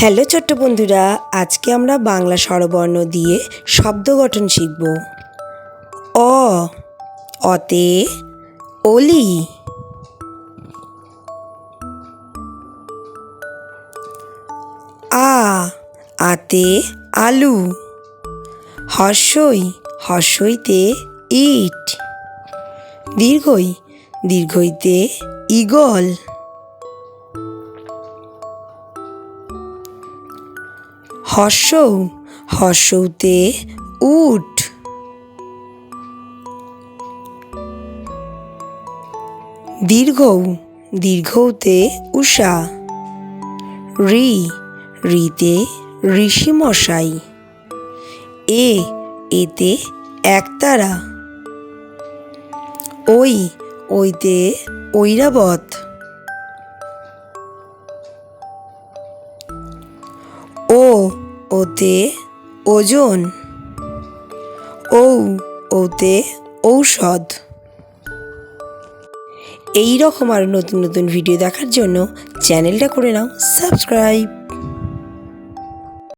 Hello ছোট্ট বন্ধুরা, আজকে আমরা বাংলা স্বরবর্ণ দিয়ে শব্দ গঠন শিখব। অ, অতে, অলি। আ, আতে, আলু। হর্ষই, হর্ষইতে, ইট। দীর্ঘই, দীর্ঘইতে ইগল হর্ষৌ, হর্ষৌতে উট। দীর্ঘৌ, দীর্ঘৌতে উষা। রি, রিতে ঋষি মশাই এ, এতে একতারা। ওই ওইতে ঐরাবত ওতে ওজন। ঔ ওতে ঔষধ। এই রকম আরও নতুন নতুন ভিডিও দেখার জন্য চ্যানেলটা করে নাও, সাবস্ক্রাইব।